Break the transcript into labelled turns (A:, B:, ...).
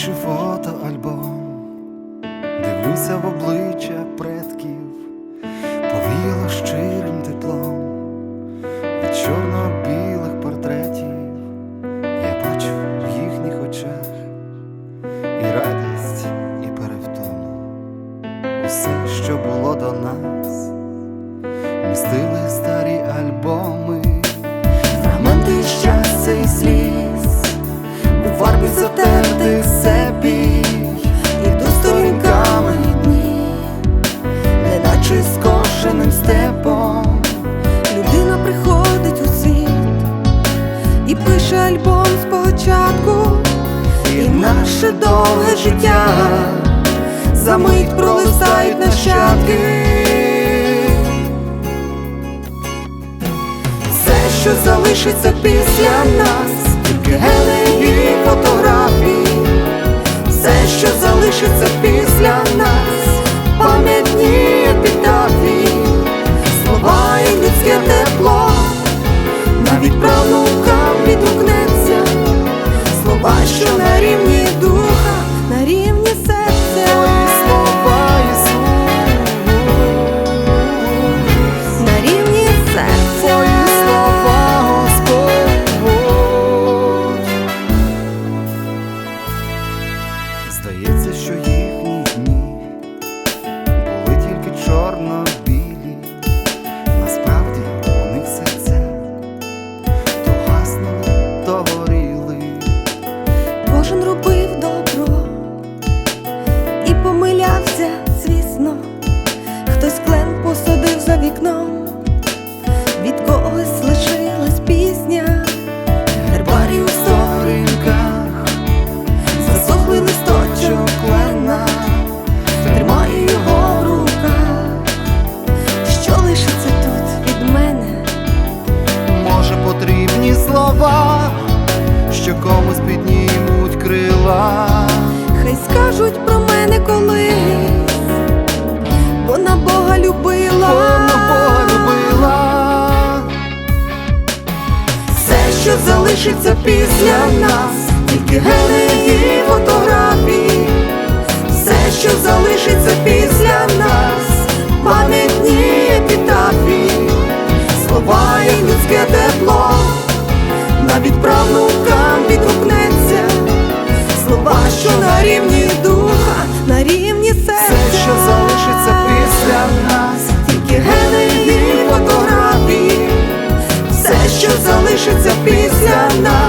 A: чи фотоальбом, дивлюся в обличчя предків, повіяло щирим теплом. Від чорно-білих портретів, я бачу в їхніх очах і радість, і перевтому. Усе, що було до нас, містили старі альбоми,
B: романти щастя і слід. наше довге життя, за мить пролистають нащадки, все, що залишиться після нас.
A: 一次学。слова, що комусь піднімуть крила.
B: Хай скажуть про мене колись, вона Бога любила, вона Бога
A: любила,
B: все, що залишиться після нас, тільки гелі і фотографії. за нас.